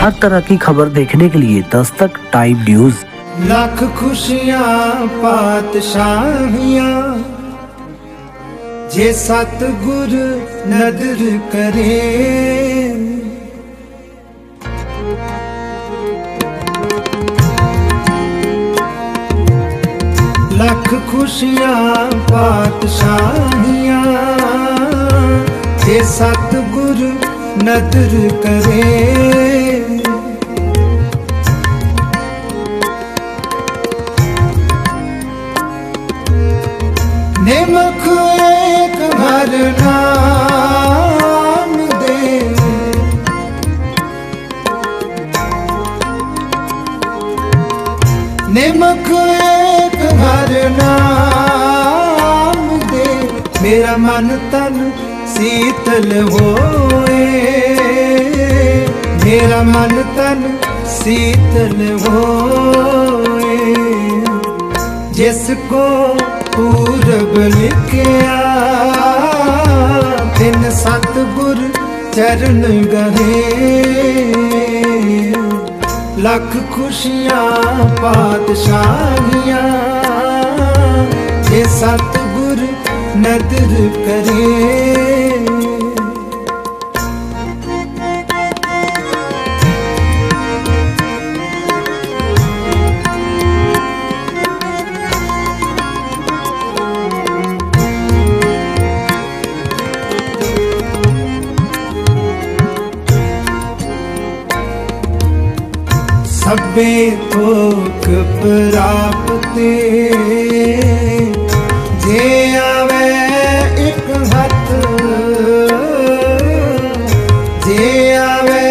हर तरह की खबर देखने के लिए दस्तक, टाइम न्यूज़। लाख खुशियाँ पातशाहियाँ जे सतगुर नदर करे। लख खुशियाँ पातशाहियाँ जे सतगुर नदर करे। ਨਾਮ ਦੇ। ਨਿਮਕ ਇੱਕ ਹਰ ਨਾਮ ਦੇ। ਮੇਰਾ ਮਨ ਤਨ ਸੀਤਲ ਹੋਏ। ਮੇਰਾ ਮਨ ਤਨ ਸੀਤਲ ਹੋਏ। ਜਿਸ ਕੋ ਪੂਰਬ ਲਿਖਿਆ ਤਿਨ ਸਤਗੁਰ ਚਰਨ ਗਰੇ ਲੱਖ ਖੁਸ਼ੀਆਂ ਪਾਤਸ਼ਾਹੀਆਂ ਜੇ ਸਤਗੁਰ ਨਦਰ ਕਰੇ। ਸਭੇ ਪ੍ਰਾਪਤੇ। ਜੇ ਆਵੇ ਇੱਕ ਹੱਥ, ਜੇ ਆਵੇ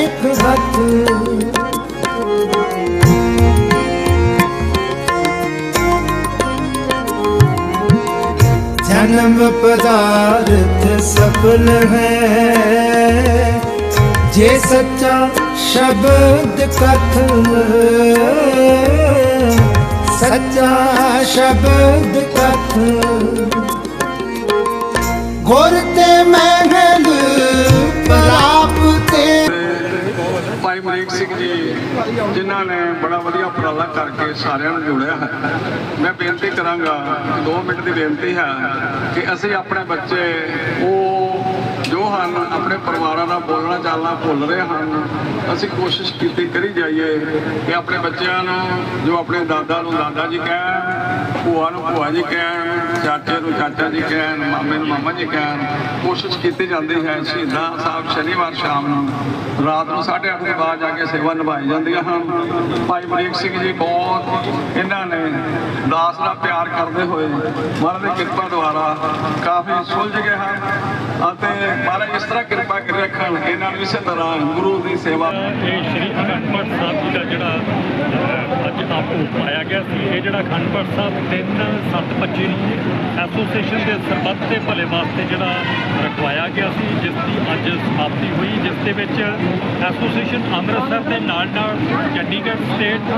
ਇੱਕ ਹੱਥ। ਜਨਮ ਪਦਾਰਥ ਸਫਲ ਹੈ। ਜੇ ਸੱਚਾ ਸ਼ਬਦ ਕਥ ਸੱਚਾ ਸ਼ਬਦ ਕਥ ਗੁਰ ਤੇ ਮਹਿਲ ਪ੍ਰਾਪਤੇ ਭਾਈ ਮਨੀਕ ਸਿੰਘ ਜੀ, ਜਿਨ੍ਹਾਂ ਨੇ ਬੜਾ ਵਧੀਆ ਉਪਰਾਲਾ ਕਰਕੇ ਸਾਰਿਆਂ ਨੂੰ ਜੋੜਿਆ। ਹੈ ਮੈਂ ਬੇਨਤੀ ਕਰਾਂਗਾ 2 ਮਿੰਟ ਦੀ ਬੇਨਤੀ ਹੈ ਕਿ ਅਸੀਂ ਆਪਣੇ ਬੱਚੇ ਉਹ ਜੋ ਹਨ, ਆਪਣੇ ਪਰਿਵਾਰਾਂ ਦਾ ਬੋਲਣਾ ਚਾਲਣਾ ਭੁੱਲ ਰਹੇ ਹਨ। ਅਸੀਂ ਕੋਸ਼ਿਸ਼ ਕੀਤੀ, ਕਰੀ ਜਾਈਏ ਕਿ ਆਪਣੇ ਬੱਚਿਆਂ ਨੂੰ, ਜੋ ਆਪਣੇ ਦਾਦਾ ਨੂੰ ਦਾਦਾ ਜੀ ਕਹਿ ਭੂਆ ਨੂੰ ਭੂਆ ਜੀ ਕਹਿਣ, ਚਾਚੇ ਨੂੰ ਚਾਚਾ ਜੀ ਕਹਿਣ, ਮਾਮੇ ਨੂੰ ਮਾਮਾ ਜੀ ਕਹਿਣ, ਕੋਸ਼ਿਸ਼ ਕੀਤੀ ਜਾਂਦੀ ਹੈ ਸ਼ਹੀਦਾਂ ਸਾਹਿਬ ਸ਼ਨੀਵਾਰ ਸ਼ਾਮ ਨੂੰ। ਰਾਤ ਨੂੰ 8:30 ਦੇ ਬਾਅਦ ਜਾ ਕੇ ਸੇਵਾ ਨਿਭਾਈ ਜਾਂਦੀਆਂ ਹਨ। ਭਾਈ ਮਰੀਕ ਸਿੰਘ ਜੀ ਬਹੁਤ ਇਹਨਾਂ ਨੇ ਦਾਸ ਦਾ ਪਿਆਰ ਕਰਦੇ ਹੋਏ ਮਹਾਰਾਜ ਦੀ ਕਿਰਪਾ ਦੁਆਰਾ ਕਾਫੀ ਸੁਲਝ ਗਏ ਹਨ ਅਤੇ ਮਹਾਰਾਜ ਇਸ ਤਰ੍ਹਾਂ ਕਿਰਪਾ ਕਰ ਰੱਖਣ, ਇਹਨਾਂ ਨੂੰ ਇਸੇ ਤਰ੍ਹਾਂ ਗੁਰੂ ਦੀ ਸੇਵਾ ਇਹ ਸ਼੍ਰੀ ਅਖੰਡ ਸਾਹਿਬ ਜੀ ਦਾ ਜਿਹੜਾ ਅੱਜ ਆਪ ਪਾਇਆ ਗਿਆ ਸੀ, ਇਹ ਜਿਹੜਾ ਅਖੰਡ ਸਾਹਿਬ 3 7 25 ਨੂੰ ਐਸੋਸੀਏਸ਼ਨ ਦੇ ਸਰਬੱਤ ਦੇ ਭਲੇ ਵਾਸਤੇ ਜਿਹੜਾ ਰਖਵਾਇਆ ਗਿਆ ਸੀ, ਜਿਸ ਦੀ ਅੱਜ ਸਮਾਪਤੀ ਹੋਈ, ਜਿਸ ਦੇ ਵਿੱਚ ਐਸੋਸੀਏਸ਼ਨ ਅੰਮ੍ਰਿਤਸਰ ਦੇ ਨਾਲ ਨਾਲ ਚੰਡੀਗੜ੍ਹ ਸਟੇਟ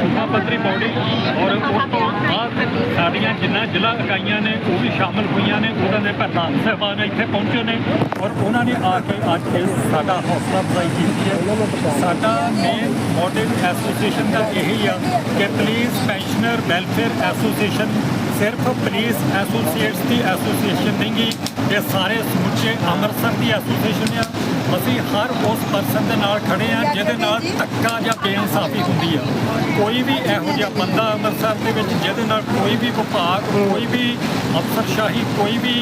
ਸੂਬਾ ਪੱਧਰੀ ਬੋਡੀ ਔਰ ਉਸ ਤੋਂ ਬਾਅਦ ਸਾਡੀਆਂ ਜਿੰਨਾ ਜ਼ਿਲ੍ਹਾ ਇਕਾਈਆਂ ਨੇ, ਉਹ ਵੀ ਸ਼ਾਮਲ ਹੋਈਆਂ ਨੇ, ਉਹਨਾਂ ਦੇ ਪ੍ਰਧਾਨ ਸਾਹਿਬਾਨ ਇੱਥੇ ਪਹੁੰਚੇ ਨੇ ਔਰ ਉਹਨਾਂ ਨੇ ਆ ਕੇ ਅੱਜ ਇਹ ਸਾਡਾ ਹੌਸਲਾ ਅਫਜ਼ਾਈ ਕੀਤੀ ਹੈ। ਸਾਡਾ ਮੇਨ ਮੋਟਿਵ ਐਸੋਸੀਏਸ਼ਨ ਦਾ ਇਹੀ ਆ ਕਿ ਪੁਲਿਸ ਪੈਨਸ਼ਨਰ ਵੈਲਫੇਅਰ ਐਸੋਸੀਏਸ਼ਨ ਸਿਰਫ ਪੁਲਿਸ ਐਸੋਸੀਏਟਸ ਦੀ ਐਸੋਸੀਏਸ਼ਨ ਨਹੀਂ ਗੀ ਇਹ ਸਾਰੇ ਸਮੁੱਚੇ ਅੰਮ੍ਰਿਤਸਰ ਦੀ ਐਸੋਸੀਏਸ਼ਨ ਆ। ਅਸੀਂ ਹਰ ਉਸ ਪਰਸਨ ਦੇ ਨਾਲ ਖੜੇ ਆ ਜਿਹਦੇ ਨਾਲ ਧੱਕਾ ਜਾਂ ਬੇਇਨਸਾਫੀ ਹੁੰਦੀ ਆ। ਕੋਈ ਵੀ ਇਹੋ ਜਿਹਾ ਬੰਦਾ ਅੰਮ੍ਰਿਤਸਰ ਦੇ ਵਿੱਚ ਜਿਹਦੇ ਨਾਲ ਕੋਈ ਵੀ ਵਿਭਾਗ ਕੋਈ ਵੀ ਅਫਸਰਸ਼ਾਹੀ ਕੋਈ ਵੀ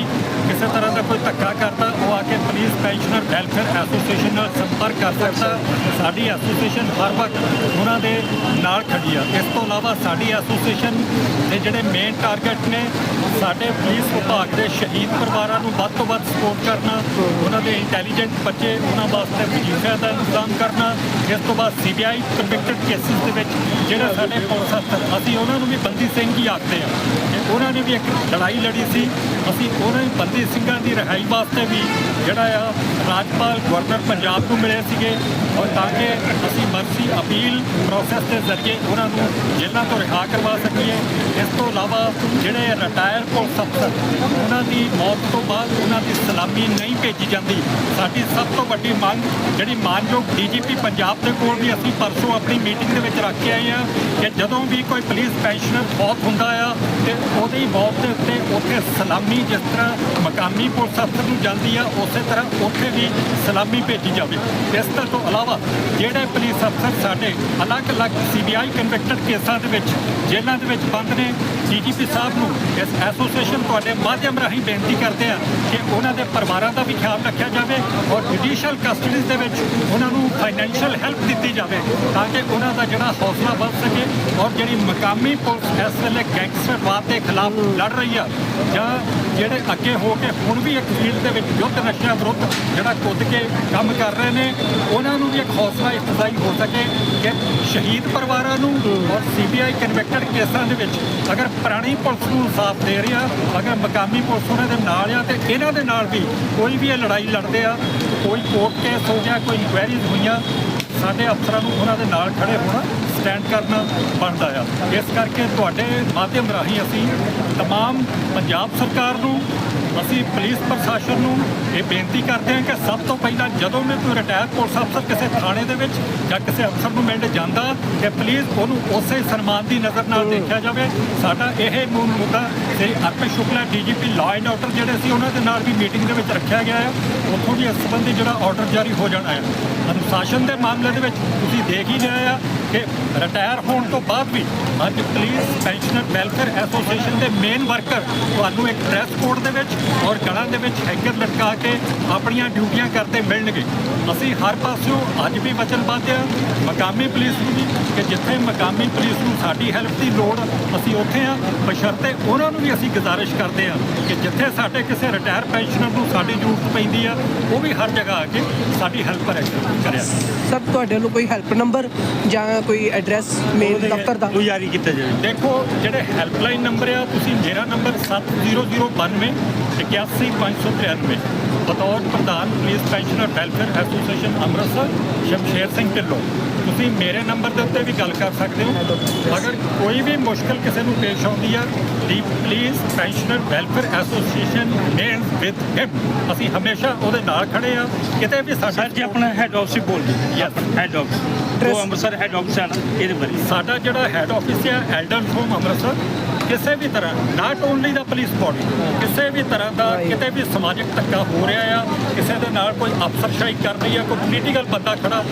ਕਿਸੇ ਤਰ੍ਹਾਂ ਦਾ ਕੋਈ ਧੱਕਾ ਕਰਦਾ ਉਹ ਆ ਕੇ ਪੁਲਿਸ ਪੈਨਸ਼ਨਰ ਵੈਲਫੇਅਰ ਐਸੋਸੀਏਸ਼ਨ ਨਾਲ ਸੰਪਰਕ ਕਰ ਸਕਦਾ ਸਾਡੀ ਐਸੋਸੀਏਸ਼ਨ ਹਰ ਵਕਤ ਉਹਨਾਂ ਦੇ ਨਾਲ ਖੜੀ ਆ। ਇਸ ਤੋਂ ਇਲਾਵਾ ਸਾਡੀ ਐਸੋਸੀਏਸ਼ਨ ਦੇ ਜਿਹੜੇ ਮੇਨ ਟਾਰਗੇਟ ਨੇ, ਸਾਡੇ ਪੁਲਿਸ ਵਿਭਾਗ ਦੇ ਸ਼ਹੀਦ ਪਰਿਵਾਰਾਂ ਨੂੰ ਵੱਧ ਤੋਂ ਵੱਧ ਸਪੋਰਟ ਕਰਨਾ, ਉਹਨਾਂ ਦੇ ਇੰਟੈਲੀਜੈਂਟ ਬੱਚੇ ਉਹਨਾਂ ਵਾਸਤੇ ਵਜ਼ੀਫਿਆਂ ਦਾ ਇੰਤਜ਼ਾਮ ਕਰਨਾ, ਇਸ ਤੋਂ ਬਾਅਦ ਸੀਬੀਆਈ ਕਨਵਿਕਟਡ ਕੇਸਿਸ ਦੇ ਵਿੱਚ ਜਿਹੜੇ ਸਾਡੇ ਪੁਲਿਸ ਅਫਸਰ ਅਸੀਂ ਉਹਨਾਂ ਨੂੰ ਵੀ ਬੰਦੀ ਸਿੰਘ ਹੀ ਆਖਦੇ ਆ। ਕਿ ਉਹਨਾਂ ਨੇ ਵੀ ਇੱਕ ਲੜਾਈ ਲੜੀ ਸੀ। ਅਸੀਂ ਉਹਨਾਂ ਬੰਦੀ ਸਿੰਘਾਂ ਦੀ ਰਿਹਾਈ ਵਾਸਤੇ ਵੀ ਜਿਹੜਾ ਆ ਰਾਜਪਾਲ ਗਵਰਨਰ ਪੰਜਾਬ ਨੂੰ ਮਿਲੇ ਸੀਗੇ। ਔਰ ਤਾਂ ਕਿ ਅਸੀਂ ਮਰਜ਼ੀ ਅਪੀਲ ਪ੍ਰੋਸੈਸ ਦੇ ਜ਼ਰੀਏ ਉਹਨਾਂ ਨੂੰ ਜੇਲ੍ਹਾਂ ਤੋਂ ਰਿਹਾ ਕਰਵਾ ਸਕੀਏ। ਇਸ ਤੋਂ ਇਲਾਵਾ ਜਿਹੜੇ ਰਿਟਾਇਰ ਪੁਲਿਸ ਅਫਸਰ ਉਹਨਾਂ ਦੀ ਮੌਤ ਤੋਂ ਬਾਅਦ ਉਹਨਾਂ ਦੀ ਸਲਾਮੀ ਨਹੀਂ ਭੇਜੀ ਜਾਂਦੀ। ਸਾਡੀ ਸਭ ਤੋਂ ਵੱਡੀ ਮੰਗ, ਜਿਹੜੀ ਮਾਨਯੋਗ ਡੀਜੀਪੀ ਪੰਜਾਬ ਦੇ ਕੋਲ ਵੀ ਅਸੀਂ ਪਰਸੋਂ ਆਪਣੀ ਮੀਟਿੰਗ ਦੇ ਵਿੱਚ ਰੱਖ ਕੇ ਆਏ ਆ ਕਿ ਜਦੋਂ ਵੀ ਕੋਈ ਪੁਲਿਸ ਪੈਨਸ਼ਨਰ ਬਹੁਤ ਹੁੰਦਾ ਆ, ਤੇ ਉਹਦੀ ਮੌਤ ਦੇ ਉੱਤੇ ਉੱਥੇ ਸਲਾਮੀ ਜਿਸ ਤਰ੍ਹਾਂ ਮਕਾਮੀ ਪੁਲਿਸ ਅਫਸਰ ਨੂੰ ਜਾਂਦੀ ਆ, ਉਸੇ ਤਰ੍ਹਾਂ ਉੱਥੇ ਵੀ ਸਲਾਮੀ ਭੇਜੀ ਜਾਵੇ। ਇਸ ਤੋਂ ਇਲਾਵਾ ਇਲਾਵਾ ਜਿਹੜੇ ਪੁਲਿਸ ਅਫਸਰ ਸਾਡੇ ਅਲੱਗ-ਅਲੱਗ ਸੀਬੀਆਈ ਕਨਵਿਕਟਡ ਕੇਸਾਂ ਦੇ ਵਿੱਚ, ਜੇਲ੍ਹਾਂ ਦੇ ਵਿੱਚ ਬੰਦ ਨੇ ਡੀਜੀਪੀ ਸਾਹਿਬ ਨੂੰ ਇਸ ਐਸੋਸੀਏਸ਼ਨ ਤੁਹਾਡੇ ਮਾਧਿਅਮ ਰਾਹੀਂ ਬੇਨਤੀ ਕਰਦੇ ਆ ਕਿ ਉਹਨਾਂ ਦੇ ਪਰਿਵਾਰਾਂ ਦਾ ਵੀ ਖਿਆਲ ਰੱਖਿਆ ਜਾਵੇ ਔਰ ਜੁਡੀਸ਼ੀਅਲ ਕਸਟਡੀ ਦੇ ਵਿੱਚ ਉਹਨਾਂ ਨੂੰ ਫਾਈਨੈਂਸ਼ੀਅਲ ਹੈਲਪ ਦਿੱਤੀ ਜਾਵੇ ਤਾਂ ਕਿ ਉਹਨਾਂ ਦਾ ਜਿਹੜਾ ਹੌਸਲਾ ਵੱਧ ਸਕੇ ਔਰ ਜਿਹੜੀ ਮਕਾਮੀ ਪੁਲਿਸ ਇਸ ਵੇਲੇ ਗੈਂਗਸਟਰਵਾਦ ਦੇ ਖਿਲਾਫ ਲੜ ਰਹੀ ਆ ਜਾਂ ਜਿਹੜੇ ਅੱਗੇ ਹੋ ਕੇ ਹੁਣ ਵੀ ਇੱਕ ਫੀਲਡ ਦੇ ਵਿੱਚ ਯੁੱਧ ਨਸ਼ਿਆਂ ਵਿਰੁੱਧ ਜਿਹੜਾ ਕੁੱਦ ਕੇ ਕੰਮ ਕਰ ਰਹੇ ਨੇ, ਉਹਨਾਂ ਨੂੰ ਵੀ ਇੱਕ ਹੌਸਲਾ ਇਫਜ਼ਾਈ ਹੋ ਸਕੇ ਕਿ ਸ਼ਹੀਦ ਪਰਿਵਾਰਾਂ ਨੂੰ ਔਰ ਸੀਬੀਆਈ ਕਨਵਿਕਟਡ ਕੇਸਾਂ ਦੇ ਵਿੱਚ ਅਗਰ ਪੁਰਾਣੀ ਪੁਲਿਸ ਨੂੰ ਇਨਸਾਫ ਦੇ ਰਹੀ ਆ ਅਗਰ ਮਕਾਮੀ ਪੁਲਿਸ ਉਹਨਾਂ ਦੇ ਨਾਲ ਆ ਤੇ ਇਹਨਾਂ ਦੇ ਨਾਲ ਵੀ ਕੋਈ ਵੀ ਇਹ ਲੜਾਈ ਲੜਦੇ ਆ ਕੋਈ ਕੋਰਟ ਕੇਸ ਹੋ ਗਿਆ ਕੋਈ ਇਨਕੁਆਇਰੀਜ਼ ਹੋਈਆਂ ਸਾਡੇ ਅਫਸਰਾਂ ਨੂੰ ਉਹਨਾਂ ਦੇ ਨਾਲ ਖੜੇ ਹੋਣਾ ਸਟੈਂਡ ਕਰਨਾ ਬਣਦਾ ਆ ਇਸ ਕਰਕੇ ਤੁਹਾਡੇ ਮਾਧਿਅਮ ਰਾਹੀਂ ਅਸੀਂ तमाम ਪੰਜਾਬ ਸਰਕਾਰ ਨੂੰ ਅਸੀਂ ਪੁਲਿਸ ਪ੍ਰਸ਼ਾਸਨ ਨੂੰ ਇਹ ਬੇਨਤੀ ਕਰਦੇ ਹਾਂ ਕਿ ਸਭ ਤੋਂ ਪਹਿਲਾਂ ਜਦੋਂ ਵੀ ਕੋਈ ਰਿਟਾਇਰ ਪੁਲਿਸ ਅਫਸਰ ਕਿਸੇ ਥਾਣੇ ਦੇ ਵਿੱਚ ਜਾਂ ਕਿਸੇ ਅਫਸਰ ਨੂੰ ਮਿਲਣ ਜਾਂਦਾ ਕਿ ਪਲੀਜ਼ ਉਹਨੂੰ ਉਸੇ ਸਨਮਾਨ ਦੀ ਨਜ਼ਰ ਨਾਲ ਦੇਖਿਆ ਜਾਵੇ। ਸਾਡਾ ਇਹ ਮੂਲ ਮੁੱਦਾ Shri Arpit Shukla DGP law and order ਜਿਹੜੇ ਸੀ ਉਹਨਾਂ ਦੇ ਨਾਲ ਵੀ ਮੀਟਿੰਗ ਦੇ ਵਿੱਚ ਰੱਖਿਆ ਗਿਆ ਹੈ। ਉੱਥੋਂ ਵੀ ਇਸ ਸੰਬੰਧੀ ਜਿਹੜਾ ਆਰਡਰ ਜਾਰੀ ਹੋ ਜਾਣਾ ਹੈ। ਅਨੁਸ਼ਾਸਨ ਦੇ ਮਾਮਲੇ ਦੇ ਵਿੱਚ ਤੁਸੀਂ ਦੇਖ ਹੀ ਲਿਆ ਆ ਕਿ ਰਿਟਾਇਰ ਹੋਣ ਤੋਂ ਬਾਅਦ ਵੀ ਅੱਜ ਪੁਲਿਸ ਪੈਨਸ਼ਨਰ ਵੈਲਫੇਅਰ ਐਸੋਸੀਏਸ਼ਨ ਦੇ ਮੇਨ ਵਰਕਰ ਤੁਹਾਨੂੰ ਇੱਕ ਡਰੈਸ ਕੋਡ ਦੇ ਵਿੱਚ ਔਰ ਗਲਾਂ ਦੇ ਵਿੱਚ ਹੈਂਗਰ ਲਟਕਾ ਕੇ ਆਪਣੀਆਂ ਡਿਊਟੀਆਂ ਕਰਦੇ ਮਿਲਣਗੇ। ਅਸੀਂ ਹਰ ਪਾਸਿਓਂ ਅੱਜ ਵੀ ਵਚਨਬੱਧ ਹਾਂ, ਮਕਾਮੀ ਪੁਲਿਸ ਨੂੰ ਵੀ, ਕਿ ਜਿੱਥੇ ਮਕਾਮੀ ਪੁਲਿਸ ਨੂੰ ਸਾਡੀ ਹੈਲਪ ਦੀ ਲੋੜ, ਅਸੀਂ ਉੱਥੇ ਆ ਬਸ਼ਰਤੇ ਉਹਨਾਂ ਨੂੰ ਵੀ ਅਸੀਂ ਗੁਜ਼ਾਰਿਸ਼ ਕਰਦੇ ਹਾਂ ਕਿ ਜਿੱਥੇ ਸਾਡੇ ਕਿਸੇ ਰਿਟਾਇਰ ਪੈਨਸ਼ਨਰ ਨੂੰ ਸਾਡੀ ਜ਼ਰੂਰਤ ਪੈਂਦੀ ਆ, ਉਹ ਵੀ ਹਰ ਜਗ੍ਹਾ ਆ ਕੇ ਸਾਡੀ ਹੈਲਪ ਕਰਿਆ ਸਰ, ਤੁਹਾਡੇ ਵੱਲੋਂ ਕੋਈ ਹੈਲਪ ਨੰਬਰ ਜਾਂ ਕੋਈ ਐਡਰੈਸ ਮੇਲ ਦਫ਼ਤਰ ਦਾ। ਉਹ ਜਾਰੀ ਕੀਤਾ ਜਾਵੇ। ਦੇਖੋ ਜਿਹੜੇ ਹੈਲਪਲਾਈਨ ਨੰਬਰ ਆ ਤੁਸੀਂ ਮੇਰਾ ਨੰਬਰ 7092 81593 ਬਤੌਰ ਪ੍ਰਧਾਨ police pensioner welfare association Amritsar Shamsher Singh Dhillon. ਤੁਸੀਂ ਮੇਰੇ ਨੰਬਰ ਦੇ ਉੱਤੇ ਵੀ ਗੱਲ ਕਰ ਸਕਦੇ ਹੋ। ਅਗਰ ਕੋਈ ਵੀ ਮੁਸ਼ਕਲ ਕਿਸੇ ਨੂੰ ਪੇਸ਼ ਆਉਂਦੀ ਆ ਦੀ police pensioner welfare association means with him ਅਸੀਂ ਹਮੇਸ਼ਾ ਉਹਦੇ ਨਾਲ ਖੜੇ ਆ। ਕਿਤੇ ਵੀ ਸਾਡਾ ਜੀ ਆਪਣਾ ਹੈਡ ਆਫਿਸ ਹੀ ਬੋਲ ਦਿਓ। Yes. ਹੈਡ ਆਫਿਸ ਉਹ ਅੰਮ੍ਰਿਤਸਰ ਹੈਡ ਆਫਿਸ ਹੈ ਨਾ, ਇਹਦੇ ਬਾਰੇ। ਸਾਡਾ ਜਿਹੜਾ ਹੈਡ ਆਫਿਸ ਹੈ ਐਲਡਨ ਹੋਮ ਅੰਮ੍ਰਿਤਸਰ। ਕਿਸੇ ਵੀ ਤਰ੍ਹਾਂ not only the police body ਕਿਸੇ ਵੀ ਤਰ੍ਹਾਂ ਦਾ ਕਿਤੇ ਵੀ ਸਮਾਜਿਕ ਧੱਕਾ ਹੋ ਰਿਹਾ ਆ ਕਿਸੇ ਦੇ ਨਾਲ ਕੋਈ ਅਫਸਰਸ਼ਾਹੀ ਕਰ ਰਹੀ ਆ ਕੋਈ ਪੋਲੀਟੀਕਲ ਬੰਦਾ ਖੜਾ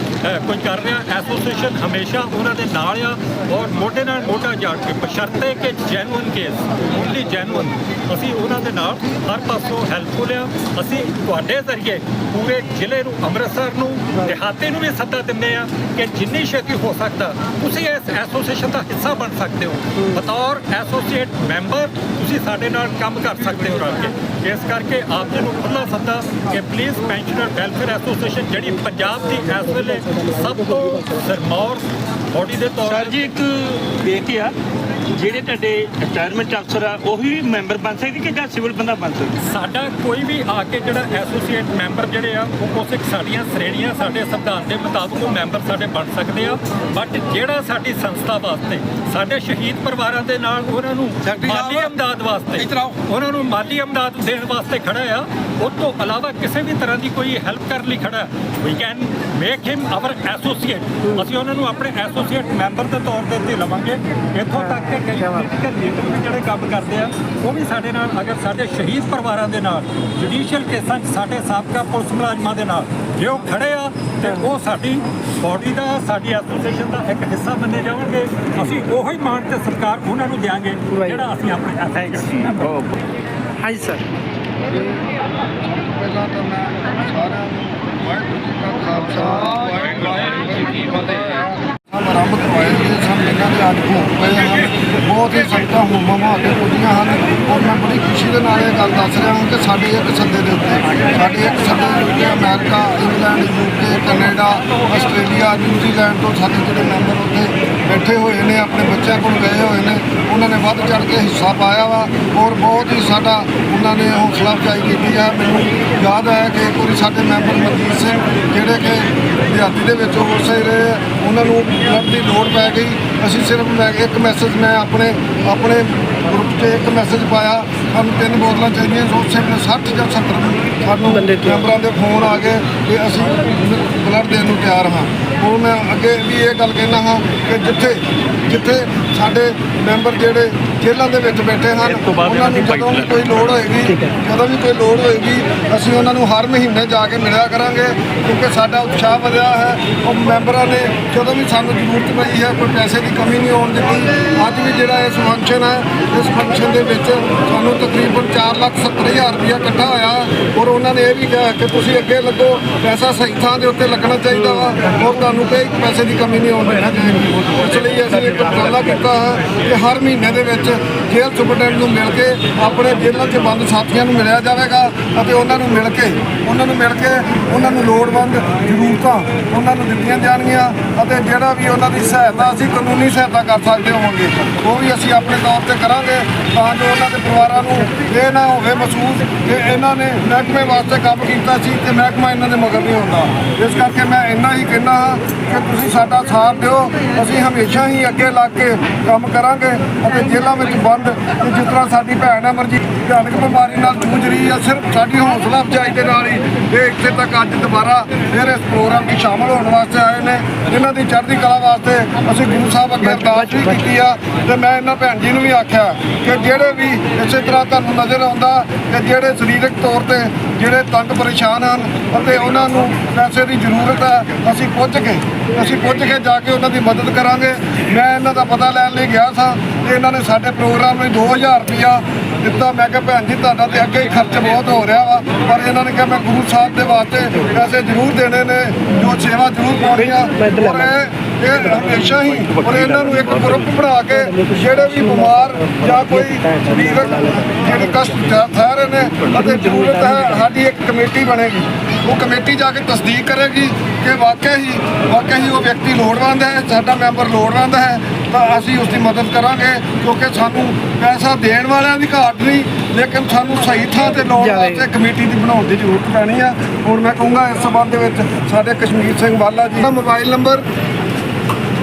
ਕੋਈ ਕਰ ਰਿਹਾ ਐਸੋਸੀਏਸ਼ਨ ਹਮੇਸ਼ਾ ਉਹਨਾਂ ਦੇ ਨਾਲ ਆ ਔਰ ਮੋਢੇ ਨਾਲ ਮੋਢਾ ਜਾਣ ਕੇ ਬਸ਼ਰਤੇ ਕਿ ਜੈਨੂਇਨ ਕੇਸ ਓਨਲੀ ਜੈਨੂਇਨ ਅਸੀਂ ਉਹਨਾਂ ਦੇ ਨਾਲ ਹਰ ਪਾਸੋਂ ਹੈਲਪਫੁਲ ਆ ਅਸੀਂ ਤੁਹਾਡੇ ਜ਼ਰੀਏ ਪੂਰੇ ਜ਼ਿਲ੍ਹੇ ਨੂੰ ਅੰਮ੍ਰਿਤਸਰ ਨੂੰ ਦਿਹਾਤੀ ਨੂੰ ਵੀ ਸੱਦਾ ਦਿੰਦੇ ਆ ਕਿ ਜਿੰਨੀ ਛੇਤੀ ਹੋ ਸਕਦਾ ਤੁਸੀਂ ਇਸ ਐਸੋਸੀਏਸ਼ਨ ਦਾ ਹਿੱਸਾ ਬਣ ਸਕਦੇ ਹੋ। ਬਤੌਰ ਐਸੋਸੀਏਟ ਮੈਂਬਰ, ਤੁਸੀਂ ਸਾਡੇ ਨਾਲ ਕੰਮ ਕਰ ਸਕਦੇ ਹੋ ਰਲ ਕੇ। ਇਸ ਕਰਕੇ ਆਪ ਜੀ ਨੂੰ ਖੁੱਲਾ ਸੱਦਾ ਕਿ ਪਲੀਜ਼ ਪੈਨਸ਼ਨਰ ਵੈਲਫੇਅਰ ਐਸੋਸੀਏਸ਼ਨ ਜਿਹੜੀ ਪੰਜਾਬ ਦੀ ਇਸ ਵੇਲੇ ਸਭ ਤੋਂ ਸਰਮੌਰ ਬੋਡੀ ਦੇ ਤੌਰ ਸਰ ਜੀ, ਇੱਕ ਬੇਨਤੀ ਆ। ਜਿਹੜੇ ਤੁਹਾਡੇ ਰਿਟਾਇਰਮੈਂਟ ਅਫਸਰ ਆ ਉਹੀ ਮੈਂਬਰ ਬਣ ਸਕਦੇ ਕਿ ਜਾਂ ਸਿਵਲ ਬੰਦਾ ਬਣ ਸਕਦਾ? ਸਾਡਾ ਕੋਈ ਵੀ ਆ ਕੇ ਜਿਹੜਾ ਐਸੋਸੀਏਟ ਮੈਂਬਰ ਜਿਹੜੇ ਆ ਉਹ ਇੱਕ ਸਾਡੀਆਂ ਸ਼੍ਰੇਣੀਆਂ ਸਾਡੇ ਸੰਵਿਧਾਨ ਦੇ ਮੁਤਾਬਕ ਉਹ ਮੈਂਬਰ ਸਾਡੇ ਬਣ ਸਕਦੇ ਆ। ਬਟ ਜਿਹੜਾ ਸਾਡੀ ਸੰਸਥਾ ਵਾਸਤੇ ਸਾਡੇ ਸ਼ਹੀਦ ਪਰਿਵਾਰਾਂ ਦੇ ਨਾਲ ਉਹਨਾਂ ਨੂੰ ਮਾਲੀ ਅਮਦਾਦ ਵਾਸਤੇ ਉਹਨਾਂ ਨੂੰ ਮਾਲੀ ਅਮਦਾਦ ਦੇਣ ਵਾਸਤੇ ਖੜਾ ਆ ਉਹ ਤੋਂ ਇਲਾਵਾ ਕਿਸੇ ਵੀ ਤਰ੍ਹਾਂ ਦੀ ਕੋਈ ਹੈਲਪ ਕਰਨ ਲਈ ਖੜਾ we can make him our associate ਅਸੀਂ ਉਹਨਾਂ ਨੂੰ ਆਪਣੇ ਐਸੋਸੀਏਟ ਮੈਂਬਰ ਦੇ ਤੌਰ ਉੱਤੇ ਲਵਾਂਗੇ। ਇੱਥੋਂ ਤੱਕ ਕਿ ਕਈ ਪੋਲੀਟੀਕਲ ਲੀਡਰ ਵੀ ਜਿਹੜੇ ਕੰਮ ਕਰਦੇ ਆ ਉਹ ਵੀ ਸਾਡੇ ਨਾਲ ਅਗਰ ਸਾਡੇ ਸ਼ਹੀਦ ਪਰਿਵਾਰਾਂ ਦੇ ਨਾਲ ਜੁਡੀਸ਼ੀਅਲ ਕੇਸਾਂ 'ਚ ਸਾਡੇ ਸਾਬਕਾ ਪੁਲਿਸ ਮੁਲਾਜ਼ਮਾਂ ਦੇ ਨਾਲ ਜੇ ਉਹ ਖੜੇ ਆ ਤੇ ਉਹ ਸਾਡੀ ਬਾਡੀ ਦਾ ਸਾਡੀ ਐਸੋਸੀਏਸ਼ਨ ਦਾ ਇੱਕ ਹਿੱਸਾ ਮੰਨੇ ਜਾਣਗੇ। ਅਸੀਂ ਉਹੋ ਹੀ ਮਾਣ ਤੇ ਸਤਿਕਾਰ ਉਹਨਾਂ ਨੂੰ ਦਿਆਂਗੇ ਜਿਹੜਾ ਅਸੀਂ ਆਪਣੇ ਮੈਂਬਰ ਹਾਂਜੀ ਸਰ। ਪਹਿਲਾਂ ਤਾਂ ਮੈਂ ਸਾਰਿਆਂ ਨੂੰ ਵਾਹਿਗੁਰੂ ਜੀ ਕਾ ਖਾਲਸਾ ਵਾਹਿਗੁਰੂ ਜੀ ਕੀ ਫਤਿਹ। ਆਰੰਭ ਕਰਵਾਏ ਗਏ ਸਨ ਇਹਨਾਂ ਦੇ ਅੱਜ ਭੋਗ ਪਏ ਹਨ ਬਹੁਤ ਹੀ ਸੰਗਤਾਂ ਹੋਮਾਂ ਮਾ ਕੇ ਪੁੱਜੀਆਂ ਹਨ। ਔਰ ਮੈਂ ਬੜੀ ਖੁਸ਼ੀ ਦੇ ਨਾਲ ਇਹ ਗੱਲ ਦੱਸ ਰਿਹਾ ਹਾਂ ਕਿ ਸਾਡੇ ਇੱਕ ਸੱਦੇ ਦੇ ਉੱਤੇ, ਸਾਡੇ ਇੱਕ ਸੱਦੇ ਦੇ ਉੱਤੇ America, England UK Canada, Australia, New Zealand ਤੋਂ ਸਾਡੇ ਜਿਹੜੇ ਮੈਂਬਰ ਉੱਥੇ ਬੈਠੇ ਹੋਏ ਨੇ ਆਪਣੇ ਬੱਚਿਆਂ ਕੋਲ ਗਏ ਹੋਏ ਨੇ ਉਹਨਾਂ ਨੇ ਵੱਧ ਚੜ ਕੇ ਹਿੱਸਾ ਪਾਇਆ ਵਾ ਔਰ ਬਹੁਤ ਹੀ ਸਾਡਾ ਉਹਨਾਂ ਨੇ ਹੌਸਲਾ ਅਫਜ਼ਾਈ ਕੀਤੀ ਹੈ ਮੈਨੂੰ ਯਾਦ ਹੈ ਕਿ ਇੱਕ ਵਾਰੀ ਸਾਡੇ ਮੈਂਬਰ ਮਨਜੀਤ ਸਿੰਘ ਜਿਹੜੇ ਕਿ ਦਿਹਾਤੀ ਦੇ ਵਿੱਚ ਉਸੇ ਰਹੇ ਆ, ਉਹਨਾਂ ਨੂੰ ਬਲੱਡ ਦੀ ਲੋੜ ਪੈ ਗਈ। ਅਸੀਂ ਸਿਰਫ ਮੈਂ ਇੱਕ ਮੈਸੇਜ ਮੈਂ ਆਪਣੇ ਆਪਣੇ 'ਚ ਇੱਕ ਮੈਸੇਜ ਪਾਇਆ ਸਾਨੂੰ ਤਿੰਨ ਬੋਤਲਾਂ ਚਾਹੀਦੀਆਂ ਸੋ ਉਸੇ ਵੇਲੇ 60 ਜਾਂ 70 ਸਾਨੂੰ ਮੈਂਬਰਾਂ ਦੇ ਫੋਨ ਆ ਗਏ ਕਿ ਅਸੀਂ ਬਲੱਡ ਦੇਣ ਨੂੰ ਤਿਆਰ ਹਾਂ। ਹੁਣ ਮੈਂ ਅੱਗੇ ਵੀ ਇਹ ਗੱਲ ਕਹਿਣਾ ਹਾਂ ਕਿ ਜਿੱਥੇ ਜਿੱਥੇ ਸਾਡੇ ਮੈਂਬਰ ਜਿਹੜੇ ਜੇਲ੍ਹਾਂ ਦੇ ਵਿੱਚ ਬੈਠੇ ਹਨ ਉਹਨਾਂ ਨੂੰ ਜਦੋਂ ਵੀ ਕੋਈ ਲੋੜ ਹੋਏਗੀ ਜਦੋਂ ਵੀ ਕੋਈ ਲੋੜ ਹੋਏਗੀ ਅਸੀਂ ਉਹਨਾਂ ਨੂੰ ਹਰ ਮਹੀਨੇ ਜਾ ਕੇ ਮਿਲਿਆ ਕਰਾਂਗੇ ਕਿਉਂਕਿ ਸਾਡਾ ਉਤਸ਼ਾਹ ਵਧਿਆ ਹੈ। ਉਹ ਮੈਂਬਰਾਂ ਨੇ ਜਦੋਂ ਵੀ ਸਾਨੂੰ ਜ਼ਰੂਰਤ ਪਈ ਹੈ ਕੋਈ ਪੈਸੇ ਦੀ ਕਮੀ ਨਹੀਂ ਆਉਣ ਦਿੱਤੀ ਅੱਜ ਵੀ ਜਿਹੜਾ ਇਸ ਫੰਕਸ਼ਨ ਹੈ ਇਸ ਫੰਕਸ਼ਨ ਦੇ ਵਿੱਚ ਸਾਨੂੰ ਤਕਰੀਬਨ 4 ਲੱਖ 70 ਹਜ਼ਾਰ ਰੁਪਇਆ ਇਕੱਠਾ ਹੋਇਆ ਔਰ ਉਹਨਾਂ ਨੇ ਇਹ ਵੀ ਕਿਹਾ ਕਿ ਤੁਸੀਂ ਅੱਗੇ ਲੱਗੋ ਪੈਸਾ ਸਹੀ ਥਾਂ ਦੇ ਉੱਤੇ ਲੱਗਣਾ ਚਾਹੀਦਾ ਵਾ ਔਰ ਤੁਹਾਨੂੰ ਕੋਈ ਪੈਸੇ ਦੀ ਕਮੀ ਨਹੀਂ ਆਉਣ ਦੇਣਾ ਚਾਹੀਦੀ। ਇਸ ਲਈ ਅਸੀਂ ਇੱਕ ਉਪਰਾਲਾ ਕੀਤਾ ਹੈ ਕਿ ਹਰ ਮਹੀਨੇ ਦੇ ਵਿੱਚ ਜੇਲ੍ਹ ਸੁਪਰਡੈਂਟ ਨੂੰ ਮਿਲ ਕੇ ਆਪਣੇ ਜੇਲ੍ਹਾਂ 'ਚ ਬੰਦ ਸਾਥੀਆਂ ਨੂੰ ਮਿਲਿਆ ਜਾਵੇਗਾ ਅਤੇ ਉਹਨਾਂ ਨੂੰ ਮਿਲ ਕੇ, ਉਹਨਾਂ ਨੂੰ ਮਿਲ ਕੇ ਉਹਨਾਂ ਨੂੰ ਲੋੜਵੰਦ ਜ਼ਰੂਰਤਾਂ ਉਹਨਾਂ ਨੂੰ ਦਿੱਤੀਆਂ ਜਾਣਗੀਆਂ ਅਤੇ ਜਿਹੜਾ ਵੀ ਉਹਨਾਂ ਦੀ ਸਹਾਇਤਾ ਅਸੀਂ ਕਾਨੂੰਨੀ ਸਹਾਇਤਾ ਕਰ ਸਕਦੇ ਹੋਵਾਂਗੇ, ਉਹ ਵੀ ਅਸੀਂ ਆਪਣੇ ਤੌਰ ਤੇ ਕਰਾਂਗੇ ਤਾਂ ਜੋ ਉਹਨਾਂ ਦੇ ਪਰਿਵਾਰਾਂ ਨੂੰ ਇਹ ਨਾ ਹੋਵੇ ਮਹਿਸੂਸ ਕਿ ਇਹਨਾਂ ਨੇ ਮਹਿਕਮੇ ਵਾਸਤੇ ਕੰਮ ਕੀਤਾ ਸੀ ਤੇ ਮਹਿਕਮਾ ਇਹਨਾਂ ਦੇ ਮਗਰ ਨਹੀਂ ਹੁੰਦਾ ਇਸ ਕਰਕੇ ਮੈਂ ਇੰਨਾ ਹੀ ਕਹਿਣਾ ਹਾਂ ਕਿ ਤੁਸੀਂ ਸਾਡਾ ਸਾਥ ਦਿਓ, ਅਸੀਂ ਹਮੇਸ਼ਾ ਹੀ ਅੱਗੇ ਲੱਗ ਕੇ ਕੰਮ ਕਰਾਂਗੇ ਅਤੇ ਜੇਲ੍ਹਾਂ ਵਿੱਚ ਬੰਦ ਜਿਸ ਤਰ੍ਹਾਂ ਸਾਡੀ ਭੈਣ ਅਮਰਜੀਤ ਭਿਆਨਕ ਬਿਮਾਰੀ ਨਾਲ ਜੂਝ ਰਹੀ ਹੈ, ਸਿਰਫ ਸਾਡੀ ਹੌਸਲਾ ਅਫਜ਼ਾਈ ਦੇ ਨਾਲ ਹੀ ਇਹ ਇੱਥੇ ਤੱਕ ਅੱਜ ਦੁਬਾਰਾ ਫਿਰ ਇਸ ਪ੍ਰੋਗਰਾਮ 'ਚ ਸ਼ਾਮਲ ਹੋਣ ਵਾਸਤੇ ਆਏ ਨੇ। ਇਹਨਾਂ ਦੀ ਚੜ੍ਹਦੀ ਕਲਾ ਵਾਸਤੇ ਅਸੀਂ ਗੁਰੂ ਸਾਹਿਬ ਅੱਗੇ ਅਰਦਾਸ ਵੀ ਕੀਤੀ ਆ ਤੇ ਮੈਂ ਇਹਨਾਂ ਭੈਣ ਜੀ ਨੂੰ ਵੀ ਆਖਿਆ ਕਿ ਜਿਹੜੇ ਵੀ ਇਸੇ ਤਰ੍ਹਾਂ ਤੁਹਾਨੂੰ ਨਜ਼ਰ ਆਉਂਦਾ ਕਿ ਜਿਹੜੇ ਸਰੀਰਕ ਤੌਰ ਤੇ ਜਿਹੜੇ ਤੰਗ ਪਰੇਸ਼ਾਨ ਹਨ ਅਤੇ ਉਹਨਾਂ ਨੂੰ ਪੈਸੇ ਦੀ ਜ਼ਰੂਰਤ ਹੈ ਅਸੀਂ ਪੁੱਜ ਕੇ ਅਸੀਂ ਪੁੱਜ ਕੇ ਜਾ ਕੇ ਉਹਨਾਂ ਦੀ ਮਦਦ ਕਰਾਂਗੇ। ਮੈਂ ਇਹਨਾਂ ਦਾ ਪਤਾ ਲੈਣ ਲਈ ਗਿਆ ਸਾਂ ਤੇ ਇਹਨਾਂ ਨੇ ਸਾਡੇ ਪ੍ਰੋਗਰਾਮ ਲਈ 2000 ਰੁਪਇਆ ਦਿੱਤਾ। ਮੈਂ ਕਿਹਾ ਭੈਣ ਜੀ ਤੁਹਾਡਾ ਤੇ ਅੱਗੇ ਹੀ ਖਰਚ ਬਹੁਤ ਹੋ ਰਿਹਾ ਵਾ। ਪਰ ਇਹਨਾਂ ਨੇ ਕਿਹਾ ਮੈਂ ਗੁਰੂ ਸਾਹਿਬ ਦੇ ਵਾਸਤੇ ਪੈਸੇ ਜ਼ਰੂਰ ਦੇਣੇ ਨੇ ਜੋ ਸੇਵਾ ਜ਼ਰੂਰ ਪਾਉਣੀ ਆ। ਔਰ ਇਹ ਹਮੇਸ਼ਾ ਹੀ ਔਰ ਇਹਨਾਂ ਨੂੰ ਇੱਕ ਗਰੁੱਪ ਬਣਾ ਕੇ ਜਿਹੜੇ ਵੀ ਬਿਮਾਰ ਜਾਂ ਕੋਈ ਸਰੀਰਕ ਜਿਹੜੇ ਕਸ਼ਟ ਰਹੇ ਨੇ ਅਤੇ ਜ਼ਰੂਰਤ ਹੈ ਸਾਡੀ ਇੱਕ ਕਮੇਟੀ ਬਣੇਗੀ। ਉਹ ਕਮੇਟੀ ਜਾ ਕੇ ਤਸਦੀਕ ਕਰੇਗੀ ਕਿ ਵਾਕਿਆ ਹੀ ਵਾਕਿਆ ਹੀ ਉਹ ਵਿਅਕਤੀ ਲੋੜਵੰਦ ਹੈ ਸਾਡਾ ਮੈਂਬਰ ਲੋੜਵੰਦ ਹੈ। ਤਾਂ ਅਸੀਂ ਉਸ ਦੀ ਮਦਦ ਕਰਾਂਗੇ ਕਿਉਂਕਿ ਸਾਨੂੰ ਪੈਸਾ ਦੇਣ ਵਾਲਿਆਂ ਦੀ ਘਾਟ ਨਹੀਂ ਲੇਕਿਨ ਸਾਨੂੰ ਸਹੀ ਥਾਂ ਤੇ ਲਾਉਣ ਵਾਸਤੇ ਕਮੇਟੀ ਦੀ ਬਣਾਉਣ ਦੀ ਜ਼ਰੂਰਤ ਪੈਣੀ ਆ। ਹੁਣ ਮੈਂ ਕਹੂੰਗਾ ਇਸ ਸੰਬੰਧ ਦੇ ਵਿੱਚ ਸਾਡੇ ਕਸ਼ਮੀਰ ਸਿੰਘ ਵਾਲਾ ਜੀ। ਦਾ ਮੋਬਾਈਲ ਨੰਬਰ।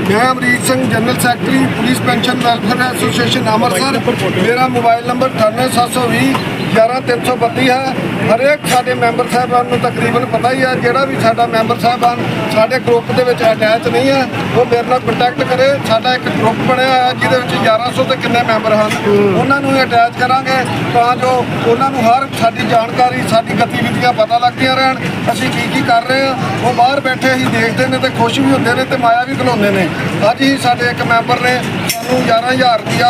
ਮੈਂ Amrik Singh general secretary police pension welfare association Amritsar ਮੇਰਾ ਮੋਬਾਈਲ ਨੰਬਰ 98720 11332 ਹੈ। ਹਰੇਕ ਸਾਡੇ ਮੈਂਬਰ ਸਾਹਿਬਾਨ ਨੂੰ ਤਕਰੀਬਨ ਪਤਾ ਹੀ ਹੈ ਜਿਹੜਾ ਵੀ ਸਾਡਾ ਮੈਂਬਰ ਸਾਹਿਬਾਨ ਸਾਡੇ ਗਰੁੱਪ ਦੇ ਵਿੱਚ ਅਟੈਚ ਨਹੀਂ ਹੈ ਉਹ ਮੇਰੇ ਨਾਲ ਕੰਟੈਕਟ ਕਰੇ, ਸਾਡਾ ਇੱਕ ਗਰੁੱਪ ਬਣਿਆ ਹੋਇਆ, ਜਿਹਦੇ ਵਿੱਚ 1100 ਤੇ ਕਿੰਨੇ ਮੈਂਬਰ ਹਨ। ਉਹਨਾਂ ਨੂੰ ਅਟੈਚ ਕਰਾਂਗੇ, ਤਾਂ ਜੋ ਉਹਨਾਂ ਨੂੰ ਹਰ ਸਾਡੀ ਜਾਣਕਾਰੀ, ਸਾਡੀ ਗਤੀਵਿਧੀਆਂ ਪਤਾ ਲੱਗਦੀਆਂ ਰਹਿਣ, ਅਸੀਂ ਕੀ ਕੀ ਕਰ ਰਹੇ ਹਾਂ। ਉਹ ਬਾਹਰ ਬੈਠੇ ਹੀ ਦੇਖਦੇ ਨੇ ਤੇ ਖੁਸ਼ ਵੀ ਹੁੰਦੇ ਨੇ ਤੇ ਮਾਇਆ ਵੀ ਘਲਾਉਂਦੇ ਨੇ। ਅੱਜ ਹੀ ਸਾਡੇ ਇੱਕ ਮੈਂਬਰ ਨੇ ਸਾਨੂੰ 11000 ਰੁਪਇਆ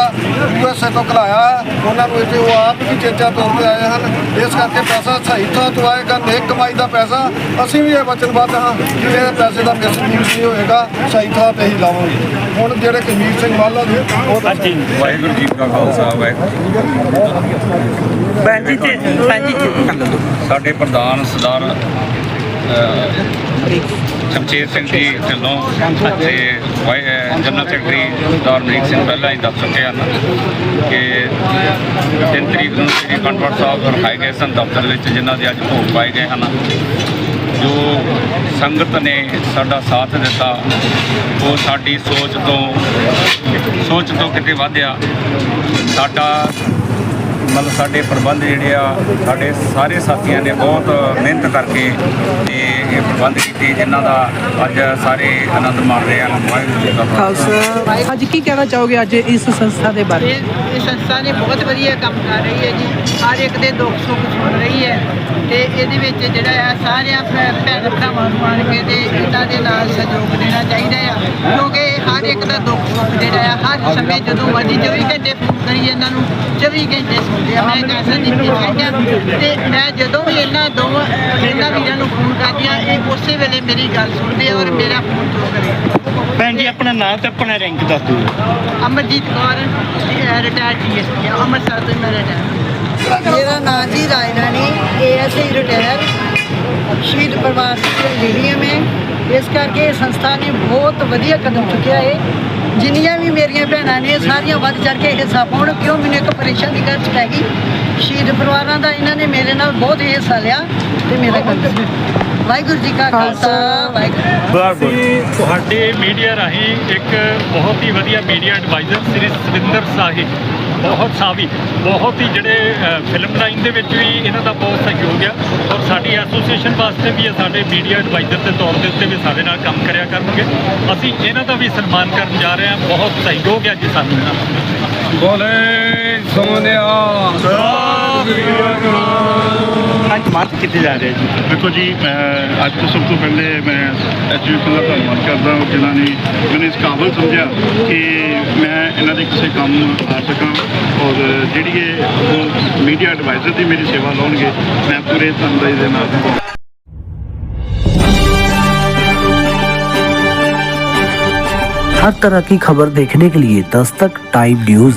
ਯੂਐਸਏ ਤੋਂ ਘਲਾਇਆ ਉਹਨਾਂ ਨੂੰ ਇੱਥੇ ਉਹ ਆਪ ਵੀ ਚੇਚਾ ਤੌਰ ਤੇ ਆਏ ਹਨ। ਇਸ ਕਰਕੇ ਪੈਸਾ ਸਹੀ ਥਾਂ ਤੋਂ ਆਏਗਾ ਨੇਕ ਕਮਾਈ ਦਾ ਪੈਸਾ। ਅਸੀਂ ਵੀ ਇਹ ਵਚਨਬੱਧ ਹਾਂ ਕਿ ਇਹ ਪੈਸੇ ਦਾ ਮਿਸਯੂਜ਼ ਨਹੀਂ ਹੋਏਗਾ। ਸਹੀ ਥਾਂ ਤੇ ਹੀ ਲਾਵਾਂਗੇ। ਹੁਣ ਜਿਹੜੇ ਕਸ਼ਮੀਰ ਸਿੰਘ ਵਾਲਾ ਦੇ ਉਹ ਹਾਂਜੀ। ਵਾਹਿਗੁਰੂ ਜੀ ਕਾ ਖਾਲਸਾ ਵਾਹਿਗੁਰੂ ਭੈਣ ਜੀ ਤੇ ਭੈਣ ਜੀ ਸਾਡੇ ਪ੍ਰਧਾਨ ਸਰਦਾਰ ਸ਼ਮਸ਼ੇਰ ਸਿੰਘ ਜੀ ਢਿੱਲੋਂ ਅਤੇ ਵਾਈ- ਅਹ, ਜਨਰਲ ਸੈਕਟਰੀ ਸਰਦਾਰ ਅਮਰੀਕ ਸਿੰਘ ਪਹਿਲਾਂ ਹੀ ਦੱਸ ਚੁੱਕੇ ਹਨ ਕਿ 3 ਤਰੀਕ ਨੂੰ ਸ੍ਰੀ ਅਖੰਡ ਸਾਹਿਬ ਰਖਾਏ ਗਏ ਸਨ ਦਫ਼ਤਰ ਵਿੱਚ, ਜਿਨ੍ਹਾਂ ਦੇ ਅੱਜ ਭੋਗ ਪਾਏ ਗਏ ਹਨ। ਜੋ ਸੰਗਤ ਨੇ ਸਾਡਾ ਸਾਥ ਦਿੱਤਾ, ਉਹ ਸਾਡੀ ਸੋਚ ਤੋਂ ਸੋਚ ਤੋਂ ਕਿਤੇ ਵਧਿਆ। ਸਾਡਾ ਮਤਲਬ ਸਾਡੇ ਪ੍ਰਬੰਧ ਜਿਹੜੇ ਆ, ਸਾਡੇ ਸਾਰੇ ਸਾਥੀਆਂ ਨੇ ਬਹੁਤ ਮਿਹਨਤ ਕਰਕੇ ਤੇ ਪ੍ਰਬੰਧ ਕੀਤੇ, ਜਿਨ੍ਹਾਂ ਦਾ ਅੱਜ ਸਾਰੇ ਆਨੰਦ ਮਾਣ ਰਹੇ ਹਨ। ਵਾਹਿਗੁਰੂ ਜੀ ਕਾ ਖਾਲਸਾ। ਅੱਜ ਕੀ ਕਹਿਣਾ ਚਾਹੋਗੇ ਅੱਜ ਇਸ ਸੰਸਥਾ ਦੇ ਬਾਰੇ? ਸੰਸਥਾ ਨੇ ਬਹੁਤ ਵਧੀਆ ਕੰਮ ਕਰ ਰਹੀ ਹੈ ਜੀ। ਹਰ ਇੱਕ ਦੇ ਦੁੱਖ ਸੁੱਖ ਸੁਣ ਰਹੀ ਹੈ। ਤੇ ਇਹਦੇ ਵਿੱਚ ਜਿਹੜਾ ਹੈ ਸਾਰਿਆਂ ਭੈਣ ਭਰਾਵਾਂ ਨੂੰ ਆਣ ਕੇ ਤੇ ਇਹਨਾਂ ਦੇ ਨਾਲ ਸਹਿਯੋਗ ਦੇਣਾ ਚਾਹੀਦਾ ਆ। ਕਿਉਂਕਿ ਹਰ ਇੱਕ ਦਾ ਦੁੱਖ ਸੁੱਖ ਜਿਹੜਾ ਆ ਹਰ ਸਮੇਂ ਜਦੋਂ ਮਰਜ਼ੀ 24 ਘੰਟੇ ਫੋਨ ਕਰੀਏ ਇਹਨਾਂ ਨੂੰ 24 ਘੰਟੇ ਸੁਣਦੇ ਆ। ਮੈਂ ਇੱਕ ਐਸਾ ਦੀ ਪੇਸ਼ੈਂਟ ਆ ਤੇ ਮੈਂ ਜਦੋਂ ਵੀ ਇਹਨਾਂ ਦੋ ਇਹਨਾਂ ਵੀਰਾਂ ਨੂੰ ਫੋਨ ਕਰਦੀ ਆ ਇਹ ਉਸੇ ਵੇਲੇ ਮੇਰੀ ਗੱਲ ਸੁਣਦੇ ਆ ਔਰ ਮੇਰਾ ਫੋਨ ਚੁੱਕਦੇ ਭੈਣ ਜੀ ਆਪਣਾ ਨਾਮ ਤੇ ਆਪਣਾ ਰੈਂਕ ਦੱਸ ਦਿਓ। ਅਮਰਜੀਤ ਕੌਰ ਰਿਟਾਇਰਡ ਡੀਐਸਪੀ ਆ ਅੰਮ੍ਰਿਤਸਰ ਤੋਂ ਮੈਂ ਰਿਟਾਇਰ ਮੇਰਾ ਨਾਂ ਜੀ ਏਐਸਆਈ ਰਿਟਾਇਰ ਸ਼ਹੀਦ ਪਰਿਵਾਰ ਡੀਡੀਐਮ ਹੈ ਇਸ ਕਰਕੇ ਸੰਸਥਾ ਨੇ ਬਹੁਤ ਵਧੀਆ ਕਦਮ ਚੁੱਕਿਆ ਹੈ। ਜਿੰਨੀਆਂ ਵੀ ਮੇਰੀਆਂ ਭੈਣਾਂ ਨੇ ਸਾਰੀਆਂ ਵੱਧ ਚੜ ਕੇ ਹਿੱਸਾ ਪਾਉਣ ਕਿਉਂ ਮੈਨੂੰ ਇੱਕ ਪਰੇਸ਼ਾਨੀ ਚ ਪੈ ਗਈ। ਸ਼ਹੀਦ ਪਰਿਵਾਰਾਂ ਦਾ ਇਹਨਾਂ ਨੇ ਮੇਰੇ ਨਾਲ ਬਹੁਤ ਹਿੱਸਾ ਲਿਆ ਤੇ ਮੇਰਾ ਕੰਮ ਵਾਹਿਗੁਰੂ ਜੀ ਕਾ ਖਾਲਸਾ ਵਾਹਿਗੁਰੂ ਤੁਹਾਡੇ ਮੀਡੀਆ ਰਾਹੀਂ ਇੱਕ ਬਹੁਤ ਹੀ ਵਧੀਆ ਮੀਡੀਆ ਐਡਵਾਈਜ਼ਰ ਸ੍ਰੀ ਸਵਿੰਦਰ ਸਾਹਿਬ ਬਹੁਤ ਸਾਵੀ ਬਹੁਤ ਹੀ ਜਿਹੜੇ ਫਿਲਮ ਲਾਈਨ ਦੇ ਵਿੱਚ ਵੀ ਇਹਨਾਂ ਦਾ ਬਹੁਤ ਸਹਿਯੋਗ ਆ ਔਰ ਸਾਡੀ ਐਸੋਸੀਏਸ਼ਨ ਵਾਸਤੇ ਵੀ ਇਹ ਸਾਡੇ ਮੀਡੀਆ ਐਡਵਾਈਜ਼ਰ ਦੇ ਤੌਰ ਦੇ ਉੱਤੇ ਵੀ ਸਾਡੇ ਨਾਲ ਕੰਮ ਕਰਿਆ ਕਰਨਗੇ। ਅਸੀਂ ਇਹਨਾਂ ਦਾ ਵੀ ਸਨਮਾਨ ਕਰਨ ਜਾ ਰਹੇ ਹਾਂ ਬਹੁਤ ਸਹਿਯੋਗ ਹੈ ਜੀ ਸਾਨੂੰ ਇਹਨਾਂ ਦਾ। ਬੋਲੇ ਸੋਨਿਆ ਅੱਜ ਮਾਰਚ ਕਿੱਥੇ ਜਾ ਰਿਹਾ ਜੀ ਦੇਖੋ ਜੀ ਮੈਂ ਅੱਜ ਤੋਂ ਸਭ ਤੋਂ ਪਹਿਲੇ ਮੈਂ ਐਜੂਕੇਸ਼ਨ ਦਾ ਧੰਨਵਾਦ ਕਰਦਾ ਹਾਂ ਜਿਨ੍ਹਾਂ ਨੇ ਮੈਨੂੰ ਇਸ ਕਾਬਲ ਸਮਝਿਆ ਕਿ ਮੈਂ ਇਹਨਾਂ ਦੇ ਕਿਸੇ ਕੰਮ ਆ ਸਕਾਂ ਔਰ ਜਿਹੜੀ ਇਹ ਮੀਡੀਆ ਐਡਵਾਈਜ਼ਰ ਦੀ ਮੇਰੀ ਸੇਵਾ ਲਾਉਣਗੇ ਮੈਂ ਪੂਰੇ ਤਨਦੇਹੀ ਦੇ ਨਾਲ हर तरह की खबर देखने के लिए दस्तक टाइम न्यूज